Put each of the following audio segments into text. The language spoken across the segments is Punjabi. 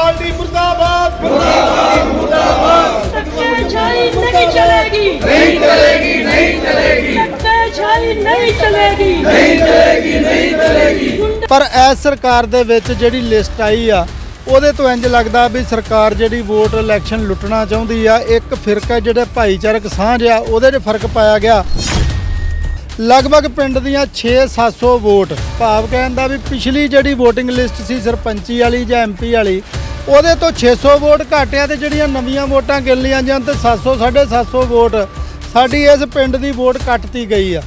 ਪਾਰਟੀ ਮੁਰਦਾਬਾਦ। ਮੁਰਦਾਬਾਦ। ਮੁਰਦਾਬਾਦ ਸੱਚਾਈ ਨਹੀਂ ਚਲੇਗੀ। ਨਹੀਂ ਚਲੇਗੀ ਨਹੀਂ ਚਲੇਗੀ। ਸੱਚਾਈ ਨਹੀਂ ਚਲੇਗੀ। ਨਹੀਂ ਚਲੇਗੀ ਨਹੀਂ ਚਲੇਗੀ। ਪਰ ਐਸ ਸਰਕਾਰ ਦੇ ਵਿੱਚ ਜਿਹੜੀ ਲਿਸਟ ਆਈ ਆ ਉਹਦੇ ਤੋਂ ਇੰਜ ਲੱਗਦਾ ਵੀ ਸਰਕਾਰ ਜਿਹੜੀ ਵੋਟ ਇਲੈਕਸ਼ਨ ਲੁੱਟਣਾ ਚਾਹੁੰਦੀ ਆ ਇੱਕ ਫਿਰਕਾ ਜਿਹੜੇ ਭਾਈਚਾਰਕ ਸਾਂਝ ਆ ਉਹਦੇ 'ਚ ਫ਼ਰਕ ਪਾਇਆ ਗਿਆ। ਲਗਭਗ ਪਿੰਡ ਦੀਆਂ 6-700 ਵੋਟ। ਭਾਵ ਕਹਿੰਦਾ ਵੀ ਪਿਛਲੀ ਜਿਹੜੀ VOTING ਲਿਸਟ ਸੀ ਸਰਪੰਚੀ ਵਾਲੀ ਜਾਂ ਐਮਪੀ ਵਾਲੀ ਉਹਦੇ ਤੋਂ 600 ਵੋਟ ਘਟਿਆ ਤੇ ਜਿਹੜੀਆਂ ਨਵੀਆਂ ਵੋਟਾਂ ਗਿਣਲੀਆਂ ਜਾਣ ਤੇ 700 750 ਵੋਟ ਸਾਡੀ ਇਸ ਪਿੰਡ ਦੀ ਵੋਟ ਕੱਟਤੀ ਗਈ ਆ।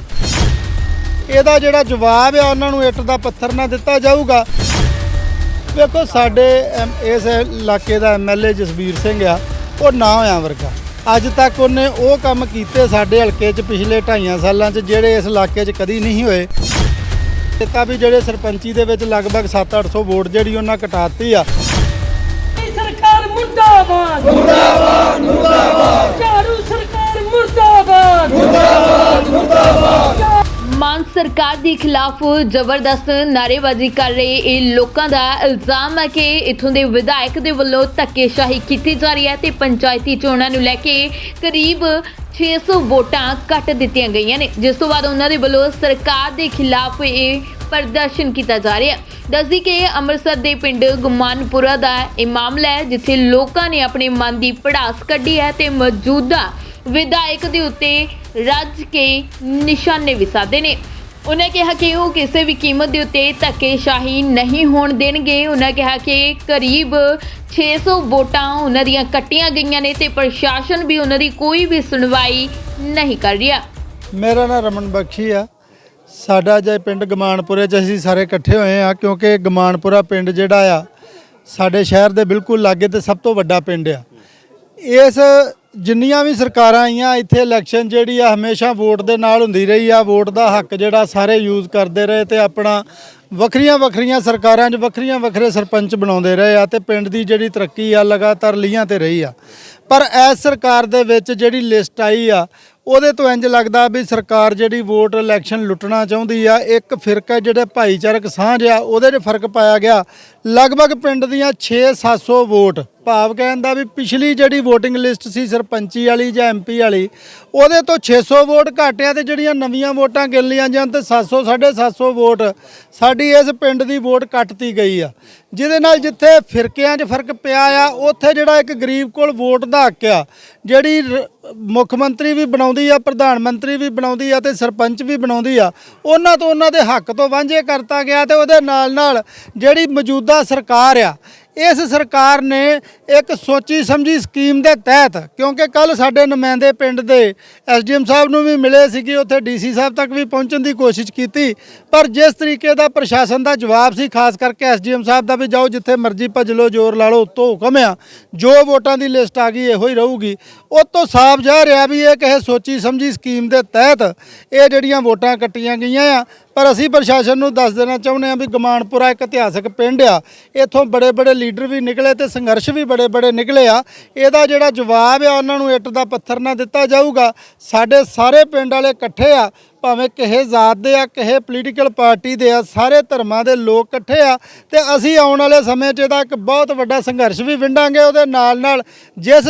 ਇਹਦਾ ਜਿਹੜਾ ਜਵਾਬ ਆ, ਉਹਨਾਂ ਨੂੰ ਇੱਟ ਦਾ ਪੱਥਰ ਨਾ ਦਿੱਤਾ ਜਾਊਗਾ। ਵੇਖੋ, ਸਾਡੇ ਇਸ ਇਲਾਕੇ ਦਾ ਐਮਐਲਏ ਜਸਵੀਰ ਸਿੰਘ ਆ, ਉਹ ਨਾ ਹੋਇਆ ਵਰਗਾ। ਅੱਜ ਤੱਕ ਉਹਨੇ ਉਹ ਕੰਮ ਕੀਤੇ ਸਾਡੇ ਹਲਕੇ 'ਚ ਪਿਛਲੇ 2.5 ਸਾਲਾਂ 'ਚ, ਜਿਹੜੇ ਇਸ ਇਲਾਕੇ 'ਚ ਕਦੀ ਨਹੀਂ ਹੋਏ। ਦਿੱਤਾ ਵੀ ਜਿਹੜੇ ਸਰਪੰਚੀ ਦੇ ਵਿੱਚ ਲਗਭਗ 7-800 ਵੋਟ ਜਿਹੜੀ ਉਹਨਾਂ ਕਟਾਤੀ ਆ। ਮੁਰਦਾਬਾਦ। ਸਰਕਾਰ ਦੇ ਖਿਲਾਫ ਜ਼ਬਰਦਸਤ ਨਾਰੇਬਾਜ਼ੀ ਕਰ ਰਹੇ ਇਹ ਲੋਕਾਂ ਦਾ ਇਲਜ਼ਾਮ ਹੈ ਕਿ ਇਥੋਂ ਦੇ ਵਿਧਾਇਕ ਦੇ ਵੱਲੋਂ ਧੱਕੇਸ਼ਾਹੀ ਕੀਤੀ ਜਾ ਰਹੀ ਹੈ ਤੇ ਪੰਚਾਇਤੀ ਚੋਣਾਂ ਨੂੰ ਲੈ ਕੇ ਕਰੀਬ 600 ਵੋਟਾਂ ਕੱਟ ਦਿੱਤੀਆਂ ਗਈਆਂ ਨੇ। ਜਿਸ ਤੋਂ ਬਾਅਦ ਉਹਨਾਂ ਦੇ ਵੱਲੋਂ ਸਰਕਾਰ ਦੇ ਖਿਲਾਫ ਇਹ ਪ੍ਰਦਰਸ਼ਨ ਕੀਤਾ ਜਾ ਰਿਹਾ ਹੈ। ਦੱਸਦੀ ਕਿ ਅੰਮ੍ਰਿਤਸਰ ਦੇ ਪਿੰਡ ਗੁਮਾਨਪੁਰਾ ਦਾ ਇਹ ਮਾਮਲਾ ਹੈ, ਜਿੱਥੇ ਲੋਕਾਂ ਨੇ ਆਪਣੇ ਮਨ ਦੀ ਪੜਾਸ ਕੱਢੀ ਹੈ ਤੇ ਮੌਜੂਦਾ ਵਿਧਾਇਕ ਦੇ ਉੱਤੇ ਰੱਜ ਕੇ ਨਿਸ਼ਾਨੇ ਵੀ ਸਾਧੇ ਨੇ। ਉਹਨਾਂ ਕਿਹਾ ਕਿ ਉਹ ਕਿਸੇ ਵੀ ਕੀਮਤ ਦੇ ਉੱਤੇ ਧੱਕੇਸ਼ਾਹੀ ਨਹੀਂ ਹੋਣ ਦੇਣਗੇ। ਉਹਨਾਂ ਕਿਹਾ ਕਿ ਕਰੀਬ 600 ਵੋਟਾਂ ਉਹਨਾਂ ਦੀਆਂ ਕੱਟੀਆਂ ਗਈਆਂ ਨੇ ਤੇ ਪ੍ਰਸ਼ਾਸਨ ਵੀ ਉਹਨਾਂ ਦੀ ਕੋਈ ਵੀ ਸੁਣਵਾਈ ਨਹੀਂ ਕਰ ਰਿਹਾ। ਮੇਰਾ ਨਾਮ ਰਮਨ ਬਖਸ਼ੀ ਆ। ਸਾਡਾ ਜੇ ਪਿੰਡ ਗਮਾਨਪੁਰੇ 'ਚ ਅਸੀਂ ਸਾਰੇ ਇਕੱਠੇ ਹੋਏ ਆ ਕਿਉਂਕਿ ਗਮਾਨਪੁਰਾ ਪਿੰਡ ਜਿਹੜਾ ਆ, ਸਾਡੇ ਸ਼ਹਿਰ ਦੇ ਬਿਲਕੁਲ ਲਾਗੇ ਤੇ ਸਭ ਤੋਂ ਵੱਡਾ ਪਿੰਡ ਆ। ਇਸ ਜਿੰਨੀਆਂ ਵੀ ਸਰਕਾਰਾਂ ਆਈਆਂ, ਇੱਥੇ ਇਲੈਕਸ਼ਨ ਜਿਹੜੀ ਆ, ਹਮੇਸ਼ਾ ਵੋਟ ਦੇ ਨਾਲ ਹੁੰਦੀ ਰਹੀ ਆ। ਵੋਟ ਦਾ ਹੱਕ ਜਿਹੜਾ ਸਾਰੇ ਯੂਜ਼ ਕਰਦੇ ਰਹੇ ਤੇ ਆਪਣਾ ਵੱਖਰੀਆਂ ਵੱਖਰੀਆਂ ਸਰਕਾਰਾਂ 'ਚ ਵੱਖਰੀਆਂ ਵੱਖਰੇ ਸਰਪੰਚ ਬਣਾਉਂਦੇ ਰਹੇ ਆ ਤੇ ਪਿੰਡ ਦੀ ਜਿਹੜੀ ਤਰੱਕੀ ਆ, ਲਗਾਤਾਰ ਲੀਹਾਂ ਤੇ ਰਹੀ ਆ। ਪਰ ਇਸ ਸਰਕਾਰ ਦੇ ਵਿੱਚ ਜਿਹੜੀ ਲਿਸਟ ਆਈ ਆ ਉਹਦੇ ਤੋਂ ਇੰਜ ਲੱਗਦਾ ਵੀ ਸਰਕਾਰ ਜਿਹੜੀ ਵੋਟ ਇਲੈਕਸ਼ਨ ਲੁੱਟਣਾ ਚਾਹੁੰਦੀ ਆ, ਇੱਕ ਫਿਰਕਾ ਜਿਹੜੇ ਭਾਈਚਾਰਕ ਸਾਂਝ ਆ, ਉਹਦੇ 'ਚ ਫ਼ਰਕ ਪਾਇਆ ਗਿਆ। ਲਗਭਗ ਪਿੰਡ ਦੀਆਂ 6-700 ਵੋਟ। ਭਾਵ ਕਹਿਣ ਦਾ ਵੀ ਪਿਛਲੀ ਜਿਹੜੀ VOTING ਲਿਸਟ ਸੀ ਸਰਪੰਚੀ ਵਾਲੀ ਜਾਂ ਐਮਪੀ ਵਾਲੀ, ਉਹਦੇ ਤੋਂ 600 ਵੋਟ ਘਟਿਆ ਤੇ ਜਿਹੜੀਆਂ ਨਵੀਆਂ ਵੋਟਾਂ ਗਿਣ ਲਈਆਂ ਜਾਣ ਤੇ 700 750 ਵੋਟ ਸਾਡੀ ਇਸ ਪਿੰਡ ਦੀ ਵੋਟ ਕੱਟਤੀ ਗਈ ਆ। ਜਿਹਦੇ ਨਾਲ ਜਿੱਥੇ ਫਿਰਕਿਆਂ 'ਚ ਫ਼ਰਕ ਪਿਆ ਆ, ਉੱਥੇ ਜਿਹੜਾ ਇੱਕ ਗਰੀਬ ਕੋਲ ਵੋਟ ਦਾ ਹੱਕ ਆ, ਜਿਹੜੀ ਰ- ਮੁੱਖ ਮੰਤਰੀ ਵੀ ਬਣਾਉਂਦੀ ਆ, ਪ੍ਰਧਾਨ ਮੰਤਰੀ ਵੀ ਬਣਾਉਂਦੀ ਆ ਤੇ ਸਰਪੰਚ ਵੀ ਬਣਾਉਂਦੀ ਆ, ਉਹਨਾਂ ਤੋਂ ਉਹਨਾਂ ਦੇ ਹੱਕ ਤੋਂ ਵਾਂਝੇ ਕਰਤਾ ਗਿਆ ਤੇ ਉਹਦੇ ਨਾਲ ਨਾਲ ਜਿਹੜੀ ਮੌਜੂਦਾ ਸਰਕਾਰ ਆ ਇਸ ਸਰਕਾਰ ਨੇ ਇੱਕ ਸੋਚੀ ਸਮਝੀ ਸਕੀਮ ਦੇ ਤਹਿਤ, ਕਿਉਂਕਿ ਕੱਲ ਸਾਡੇ ਨੁਮਾਇੰਦੇ ਪਿੰਡ ਦੇ ਐਸਡੀਐਮ ਸਾਹਿਬ ਨੂੰ ਵੀ ਮਿਲੇ ਸੀਗੇ, ਉੱਥੇ ਡੀਸੀ ਸਾਹਿਬ ਤੱਕ ਵੀ ਪਹੁੰਚਣ ਦੀ ਕੋਸ਼ਿਸ਼ ਕੀਤੀ। ਪਰ ਜਿਸ ਤਰੀਕੇ ਦਾ ਪ੍ਰਸ਼ਾਸਨ ਦਾ ਜਵਾਬ ਸੀ, ਖਾਸ ਕਰਕੇ ਐਸਡੀਐਮ ਸਾਹਿਬ ਦਾ ਵੀ ਜਾਓ ਜਿੱਥੇ ਮਰਜ਼ੀ ਭੱਜ ਲਓ, ਜ਼ੋਰ ਲਾ ਲਓ, ਉੱਤੋਂ ਹੁਕਮ ਆ, ਜੋ ਵੋਟਾਂ ਦੀ ਲਿਸਟ ਆ ਗਈ, ਇਹੋ ਹੀ ਰਹੂਗੀ। ਉਹ ਤੋਂ ਸਾਫ਼ ਜਾ ਰਿਹਾ ਵੀ ਇਹ ਕਿਸੇ ਸੋਚੀ ਸਮਝੀ ਸਕੀਮ ਦੇ ਤਹਿਤ ਇਹ ਜਿਹੜੀਆਂ ਵੋਟਾਂ ਕੱਟੀਆਂ ਗਈਆਂ ਆ, ਪਰ ਅਸੀਂ ਪ੍ਰਸ਼ਾਸਨ ਨੂੰ ਦੱਸ ਦੇਣਾ ਚਾਹੁੰਦੇ ਹਾਂ ਵੀ ਗਮਾਨਪੁਰਾ ਇੱਕ ਇਤਿਹਾਸਕ ਪਿੰਡ ਆ, ਇੱਥੋਂ ਬੜੇ ਬੜੇ ਲੀਡਰ ਵੀ ਨਿਕਲੇ ਤੇ ਸੰਘਰਸ਼ ਵੀ ਬੜੇ ਬੜੇ ਨਿਕਲੇ ਆ। ਇਹਦਾ ਜਿਹੜਾ ਜਵਾਬ ਆ, ਉਹਨਾਂ ਨੂੰ ਇੱਟ ਦਾ ਪੱਥਰ ਨਾ ਦਿੱਤਾ ਜਾਊਗਾ। ਸਾਡੇ ਸਾਰੇ ਪਿੰਡ ਵਾਲੇ ਇਕੱਠੇ ਆ, ਭਾਵੇਂ ਕਿਸੇ ਜ਼ਾਤ ਦੇ ਆ, ਕਿਸੇ ਪੋਲੀਟੀਕਲ ਪਾਰਟੀ ਦੇ ਆ, ਸਾਰੇ ਧਰਮਾਂ ਦੇ ਲੋਕ ਇਕੱਠੇ ਆ ਤੇ ਅਸੀਂ ਆਉਣ ਵਾਲੇ ਸਮੇਂ 'ਚ ਇਹਦਾ ਇੱਕ ਬਹੁਤ ਵੱਡਾ ਸੰਘਰਸ਼ ਵੀ ਵਿੰਡਾਂਗੇ। ਉਹਦੇ ਨਾਲ ਨਾਲ ਜਿਸ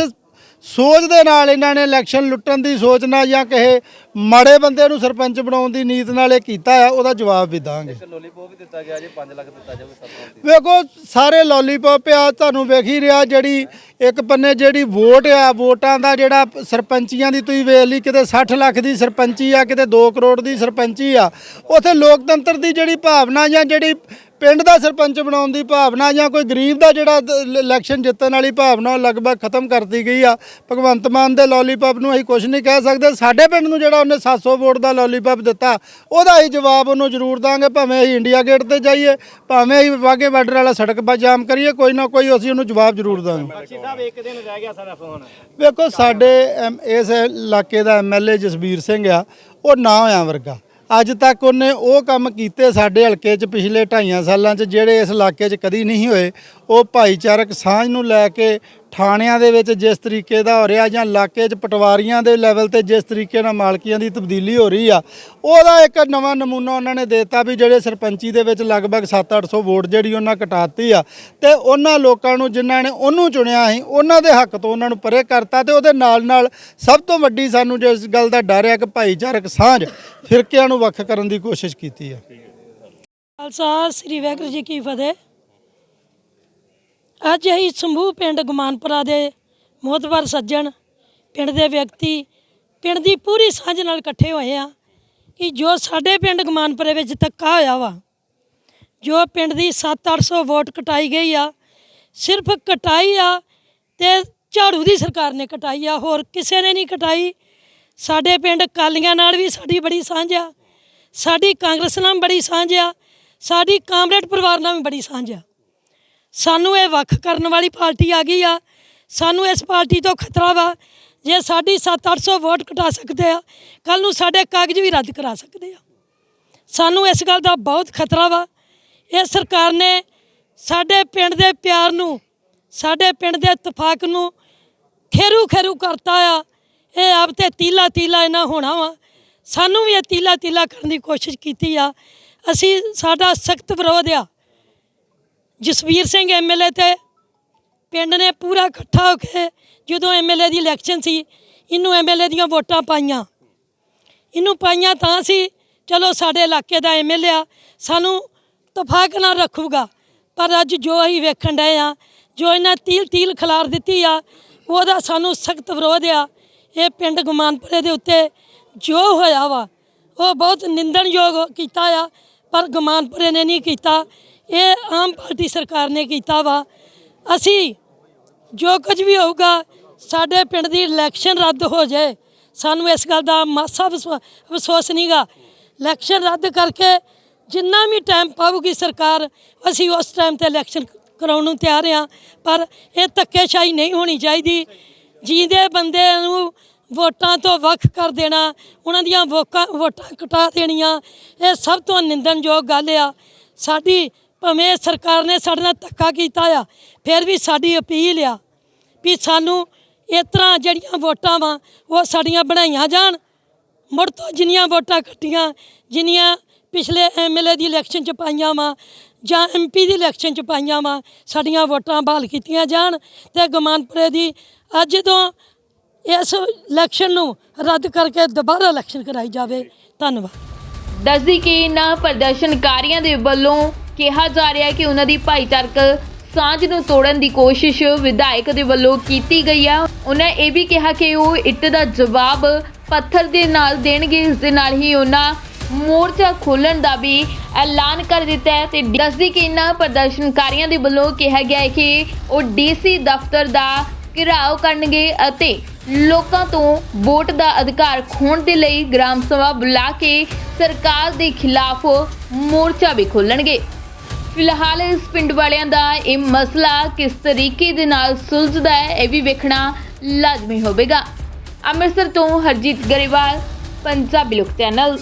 ਸੋਚ ਦੇ ਨਾਲ ਇਹਨਾਂ ਨੇ ਇਲੈਕਸ਼ਨ ਲੁੱਟਣ ਦੀ ਸੋਚ ਨਾਲ ਜਾਂ ਕਿਸੇ ਮਾੜੇ ਬੰਦੇ ਨੂੰ ਸਰਪੰਚ ਬਣਾਉਣ ਦੀ ਨੀਤ ਨਾਲ ਇਹ ਕੀਤਾ ਆ ਉਹਦਾ ਜਵਾਬ ਵੀ ਦਾਂਗੇ। ਲੋਲੀਪੌਪ ਵੀ ਦਿੱਤਾ ਗਿਆ ਜੇ 5 ਲੱਖ ਦਿੱਤਾ ਜਾਵੇ ਸਭ ਵੇਖੋ ਸਾਰੇ ਲੋਲੀਪੌਪ ਆ ਤੁਹਾਨੂੰ ਵੇਖ ਹੀ ਰਿਹਾ ਜਿਹੜੀ ਇੱਕ ਪੰਨੇ ਜਿਹੜੀ ਵੋਟ ਆ ਵੋਟਾਂ ਦਾ ਜਿਹੜਾ ਸਰਪੰਚੀਆਂ ਦੀ ਤੁਸੀਂ ਵੇਖ ਲਈ ਕਿਤੇ 60 ਲੱਖ ਦੀ ਸਰਪੰਚੀ ਆ ਕਿਤੇ 2 ਕਰੋੜ ਦੀ ਸਰਪੰਚੀ ਆ। ਉਥੇ ਲੋਕਤੰਤਰ ਦੀ ਜਿਹੜੀ ਭਾਵਨਾ ਜਾਂ ਜਿਹੜੀ ਪਿੰਡ ਦਾ ਸਰਪੰਚ ਬਣਾਉਣ ਦੀ ਭਾਵਨਾ ਜਾਂ ਕੋਈ ਗਰੀਬ ਦਾ ਜਿਹੜਾ ਇਲੈਕਸ਼ਨ ਜਿੱਤਣ ਵਾਲੀ ਭਾਵਨਾ ਉਹ ਲਗਭਗ ਖਤਮ ਕਰਤੀ ਗਈ ਆ। ਭਗਵੰਤ ਮਾਨ ਦੇ ਲੋਲੀਪੌਪ ਨੂੰ ਅਸੀਂ ਕੁਝ ਨਹੀਂ ਕਹਿ ਸਕਦੇ। ਸਾਡੇ ਪਿੰਡ ਨੂੰ ਜਿਹੜਾ ਉਹਨੇ 700 ਵੋਟ ਦਾ ਲੋਲੀਪੌਪ ਦਿੱਤਾ ਉਹਦਾ ਹੀ ਜਵਾਬ ਉਹਨੂੰ ਜ਼ਰੂਰ ਦਾਂਗੇ ਭਾਵੇਂ ਅਸੀਂ ਇੰਡੀਆ ਗੇਟ ਤੇ ਜਾਈਏ ਭਾਵੇਂ ਅਸੀਂ ਵਾਗੇ ਬਾਰਡਰ ਵਾਲਾ ਸੜਕ 'ਤੇ ਜਾਮ ਕਰੀਏ ਕੋਈ ਨਾ ਕੋਈ ਅਸੀਂ ਉਹਨੂੰ ਜਵਾਬ ਜ਼ਰੂਰ ਦਾਂਗੇ। ਬਖਸ਼ੀ ਸਾਹਿਬ ਇੱਕ ਦਿਨ ਰਹਿ ਗਿਆ ਸਾਰਾ ਫੋਨ। ਵੇਖੋ ਸਾਡੇ ਐਮ- ਇਸ ਇਲਾਕੇ ਦਾ ਐਮਐਲਏ ਜਸਵੀਰ ਸਿੰਘ ਆ ਉਹ ਨਾ ਹੋਇਆ ਵਰਗਾ। ਅੱਜ ਤੱਕ ਉਹਨੇ ਉਹ ਕੰਮ ਕੀਤੇ ਸਾਡੇ ਹਲਕੇ 'ਚ ਪਿਛਲੇ 2.5 ਸਾਲਾਂ 'ਚ, ਜਿਹੜੇ ਇਸ ਇਲਾਕੇ 'ਚ ਕਦੀ ਨਹੀਂ ਹੋਏ, ਉਹ ਭਾਈਚਾਰਕ ਸਾਂਝ ਨੂੰ ਲੈ ਕੇ ਥਾਣਿਆਂ ਦੇ ਵਿੱਚ ਜਿਸ ਤਰੀਕੇ ਦਾ ਹੋ ਰਿਹਾ ਜਾਂ ਇਲਾਕੇ 'ਚ ਪਟਵਾਰੀਆਂ ਦੇ ਲੈਵਲ ਤੇ ਜਿਸ ਤਰੀਕੇ ਨਾਲ ਮਾਲਕੀਆਂ ਦੀ ਤਬਦੀਲੀ ਹੋ ਰਹੀ ਆ, ਉਹਦਾ ਇੱਕ ਨਵਾਂ ਨਮੂਨਾ ਉਹਨਾਂ ਨੇ ਦਿੱਤਾ ਵੀ ਜਿਹੜੇ ਸਰਪੰਚੀ ਦੇ ਵਿੱਚ ਲਗਭਗ 7-800 ਵੋਟ ਜਿਹੜੀ ਉਹਨਾਂ ਕਟਾਤੀ ਆ, ਤੇ ਉਹਨਾਂ ਲੋਕਾਂ ਨੂੰ ਜਿਨ੍ਹਾਂ ਨੇ ਉਹਨੂੰ ਚੁਣਿਆ ਸੀ, ਉਹਨਾਂ ਦੇ ਹੱਕ ਤੋਂ ਉਹਨਾਂ ਨੂੰ ਪਰੇ ਕਰਤਾ ਤੇ ਉਹਦੇ ਨਾਲ ਨਾਲ ਸਭ ਤੋਂ ਵੱਡੀ ਸਾਨੂੰ ਜਿਸ ਗੱਲ ਦਾ ਡਰ ਹੈ ਕਿ ਭਾਈਚਾਰਕ ਸਾਂਝ ਫਿਰਕਿਆਂ ਨੂੰ ਵੱਖ ਕਰਨ ਦੀ ਕੋਸ਼ਿਸ਼ ਕੀਤੀ ਆ। ਖਾਲਸਾ, ਸ੍ਰੀ ਵਾਹਿਗੁਰੂ ਜੀ ਕੀ ਫਤਿਹ। ਅੱਜ ਅਸੀਂ ਸਮੂਹ ਪਿੰਡ ਗਮਾਨਪੁਰਾ ਦੇ ਮੋਹਤਵਰ ਸੱਜਣ, ਪਿੰਡ ਦੇ ਵਿਅਕਤੀ, ਪਿੰਡ ਦੀ ਪੂਰੀ ਸਾਂਝ ਨਾਲ ਇਕੱਠੇ ਹੋਏ ਆ ਕਿ ਜੋ ਸਾਡੇ ਪਿੰਡ ਗਮਾਨਪੁਰੇ ਵਿੱਚ ਧੱਕਾ ਹੋਇਆ ਵਾ, ਜੋ ਪਿੰਡ ਦੀ 7-800 ਵੋਟ ਕਟਾਈ ਗਈ ਆ, ਸਿਰਫ ਕਟਾਈ ਆ ਤੇ ਝਾੜੂ ਦੀ ਸਰਕਾਰ ਨੇ ਕਟਾਈ ਆ, ਹੋਰ ਕਿਸੇ ਨੇ ਨਹੀਂ ਕਟਾਈ। ਸਾਡੇ ਪਿੰਡ ਕਾਲੀਆਂ ਨਾਲ ਵੀ ਸਾਡੀ ਬੜੀ ਸਾਂਝ ਆ, ਸਾਡੀ ਕਾਂਗਰਸ ਨਾਲ ਬੜੀ ਸਾਂਝ ਆ, ਸਾਡੀ ਕਾਮਰੇਡ ਪਰਿਵਾਰ ਨਾਲ ਵੀ ਬੜੀ ਸਾਂਝ ਆ। ਸਾਨੂੰ ਇਹ ਵੱਖ ਕਰਨ ਵਾਲੀ ਪਾਰਟੀ ਆ ਗਈ ਆ। ਸਾਨੂੰ ਇਸ ਪਾਰਟੀ ਤੋਂ ਖਤਰਾ ਵਾ ਜੇ ਸਾਡੀ 7-800 ਵੋਟ ਘਟਾ ਸਕਦੇ ਆ ਕੱਲ ਨੂੰ ਸਾਡੇ ਕਾਗਜ਼ ਵੀ ਰੱਦ ਕਰਾ ਸਕਦੇ ਆ। ਸਾਨੂੰ ਇਸ ਗੱਲ ਦਾ ਬਹੁਤ ਖਤਰਾ ਵਾ। ਇਹ ਸਰਕਾਰ ਨੇ ਸਾਡੇ ਪਿੰਡ ਦੇ ਪਿਆਰ ਨੂੰ, ਸਾਡੇ ਪਿੰਡ ਦੇ ਇਤਫਾਕ ਨੂੰ ਖੇਰੂ ਖੇਰੂ ਕਰਤਾ ਆ। ਇਹ ਆਪ ਤੇ ਤੀਲਾ ਤੀਲਾ ਇਹਨਾਂ ਹੋਣਾ ਵਾ। ਸਾਨੂੰ ਵੀ ਇਹ ਤੀਲਾ ਤੀਲਾ ਕਰਨ ਦੀ ਕੋਸ਼ਿਸ਼ ਕੀਤੀ ਆ। ਅਸੀਂ ਸਾਡਾ ਸਖਤ ਵਿਰੋਧ ਆ। ਜਸਵੀਰ ਸਿੰਘ ਐਮਐਲਏ ਤੇ ਪਿੰਡ ਨੇ ਪੂਰਾ ਇਕੱਠਾ ਹੋ ਕੇ ਜਦੋਂ ਐਮਐਲਏ ਦੀ ਇਲੈਕਸ਼ਨ ਸੀ, ਇਹਨੂੰ ਐਮਐਲਏ ਦੀਆਂ ਵੋਟਾਂ ਪਾਈਆਂ। ਇਹਨੂੰ ਪਾਈਆਂ ਤਾਂ ਸੀ, ਚਲੋ ਸਾਡੇ ਇਲਾਕੇ ਦਾ ਐਮਐਲਏ ਆ, ਸਾਨੂੰ ਤਫਾਕ ਨਾਲ ਰੱਖੂਗਾ। ਪਰ ਅੱਜ ਜੋ ਅਸੀਂ ਵੇਖਣ ਡਏ ਆ, ਜੋ ਇਹਨਾਂ ਤੀਲ ਤੀਲ ਖਿਲਾਰ ਦਿੱਤੀ ਆ, ਉਹਦਾ ਸਾਨੂੰ ਸਖਤ ਵਿਰੋਧ ਆ। ਇਹ ਪਿੰਡ ਗੁਮਾਨਪੁਰੇ ਦੇ ਉੱਤੇ ਜੋ ਹੋਇਆ ਵਾ, ਉਹ ਬਹੁਤ ਨਿੰਦਣਯੋਗ ਕੀਤਾ ਆ, ਪਰ ਗੁਮਾਨਪੁਰੇ ਨੇ ਨਹੀਂ ਕੀਤਾ। ਇਹ ਆਮ ਪਾਰਟੀ ਸਰਕਾਰ ਨੇ ਕੀਤਾ ਵਾ। ਅਸੀਂ ਜੋ ਕੁਝ ਵੀ ਹੋਊਗਾ, ਸਾਡੇ ਪਿੰਡ ਦੀ ਇਲੈਕਸ਼ਨ ਰੱਦ ਹੋ ਜਾਏ। ਸਾਨੂੰ ਇਸ ਗੱਲ ਦਾ ਮਾਸਾ ਵਿਸ਼ਵਾ- ਅਫਸੋਸ ਨਹੀਂਗਾ ਇਲੈਕਸ਼ਨ ਰੱਦ ਕਰਕੇ ਜਿੰਨਾ ਵੀ ਟਾਈਮ ਪਾਊਗੀ ਸਰਕਾਰ, ਅਸੀਂ ਉਸ ਟਾਈਮ ਤੇ ਇਲੈਕਸ਼ਨ ਕਰਾਉਣ ਨੂੰ ਤਿਆਰ ਹਾਂ। ਪਰ ਇਹ ਧੱਕੇਸ਼ਾਹੀ ਨਹੀਂ ਹੋਣੀ ਚਾਹੀਦੀ। ਜਿਹਦੇ ਬੰਦੇ ਨੂੰ ਵੋਟਾਂ ਤੋਂ ਵੱਖ ਕਰ ਦੇਣਾ, ਉਹਨਾਂ ਦੀਆਂ ਵੋਕਾਂ, ਵੋਟਾਂ ਕਟਾ ਦੇਣੀਆਂ, ਇਹ ਸਭ ਤੋਂ ਨਿੰਦਣਯੋਗ ਗੱਲ ਆ। ਸਾਡੀ ਭਾਵੇਂ ਸਰਕਾਰ ਨੇ ਸਾਡੇ ਨਾਲ ਧੱਕਾ ਕੀਤਾ ਆ, ਫਿਰ ਵੀ ਸਾਡੀ ਅਪੀਲ ਆ ਵੀ ਸਾਨੂੰ ਇਸ ਤਰ੍ਹਾਂ ਜਿਹੜੀਆਂ ਵੋਟਾਂ ਵਾ, ਉਹ ਸਾਡੀਆਂ ਬਣਾਈਆਂ ਜਾਣ। ਮੁੜ ਤੋਂ ਜਿੰਨੀਆਂ ਵੋਟਾਂ ਕੱਟੀਆਂ, ਜਿੰਨੀਆਂ ਪਿਛਲੇ ਐਮਐਲਏ ਦੀ ਇਲੈਕਸ਼ਨ ਚ ਪਾਈਆਂ ਵਾ ਜਾਂ ਐਮਪੀ ਦੀ ਇਲੈਕਸ਼ਨ ਚ ਪਾਈਆਂ ਵਾ, ਸਾਡੀਆਂ ਵੋਟਾਂ ਬਹਾਲ ਕੀਤੀਆਂ ਜਾਣ ਤੇ ਗਮਾਨਪੁਰੇ ਦੀ ਅੱਜ ਤੋਂ ਇਸ ਇਲੈਕਸ਼ਨ ਨੂੰ ਰੱਦ ਕਰਕੇ ਦੁਬਾਰਾ ਇਲੈਕਸ਼ਨ ਕਰਾਈ ਜਾਵੇ। ਧੰਨਵਾਦ। ਦੱਸਦੀ ਕਿ ਇਹਨਾਂ ਪ੍ਰਦਰਸ਼ਨਕਾਰੀਆਂ ਦੇ ਵੱਲੋਂ ਕਿਹਾ ਜਾ ਰਿਹਾ ਹੈ ਕਿ ਉਹਨਾਂ ਦੀ ਭਾਈਚਾਰਕ ਸਾਂਝ ਨੂੰ ਤੋੜਨ ਦੀ ਕੋਸ਼ਿਸ਼ ਵਿਧਾਇਕ ਦੇ ਵੱਲੋਂ ਕੀਤੀ ਗਈ ਆ। ਉਹਨਾਂ ਇਹ ਵੀ ਕਿਹਾ ਕਿ ਉਹ ਇੱਟ ਦਾ ਜਵਾਬ ਪੱਥਰ ਦੇ ਨਾਲ ਦੇਣਗੇ। ਇਸ ਦੇ ਨਾਲ ਹੀ ਉਹਨਾਂ ਮੋਰਚਾ ਖੋਲਣ ਦਾ ਵੀ ਐਲਾਨ ਕਰ ਦਿੱਤਾ ਹੈ ਤੇ ਦੱਸਦੀ ਕਿ ਇਹਨਾਂ ਪ੍ਰਦਰਸ਼ਨਕਾਰੀਆਂ ਦੇ ਵੱਲੋਂ ਕਿਹਾ ਗਿਆ ਹੈ ਕਿ ਉਹ ਡੀਸੀ ਦਫ਼ਤਰ ਦਾ ਘਿਰਾਓ ਕਰਨਗੇ ਅਤੇ ਲੋਕਾਂ ਤੋਂ ਵੋਟ ਦਾ ਅਧਿਕਾਰ ਖੋਣ ਦੇ ਲਈ ਗ੍ਰਾਮ ਸਭਾ ਬੁਲਾ ਕੇ ਸਰਕਾਰ ਦੇ ਖਿਲਾਫ ਮੋਰਚਾ ਵੀ ਖੋਲਣਗੇ ਫਿਲਹਾਲ ਇਸ ਪਿੰਡ ਵਾਲਿਆਂ ਦਾ ਇਹ ਮਸਲਾ ਕਿਸ ਤਰੀਕੇ ਦੇ ਨਾਲ ਸੁਲਝਦਾ ਹੈ, ਇਹ ਵੀ ਵੇਖਣਾ ਲਾਜ਼ਮੀ ਹੋਵੇਗਾ। ਅੰਮ੍ਰਿਤਸਰ ਤੋਂ ਹਰਜੀਤ ਗਰੇਵਾਲ, ਪੰਜਾਬੀ ਲੋਕ ਚੈਨਲ।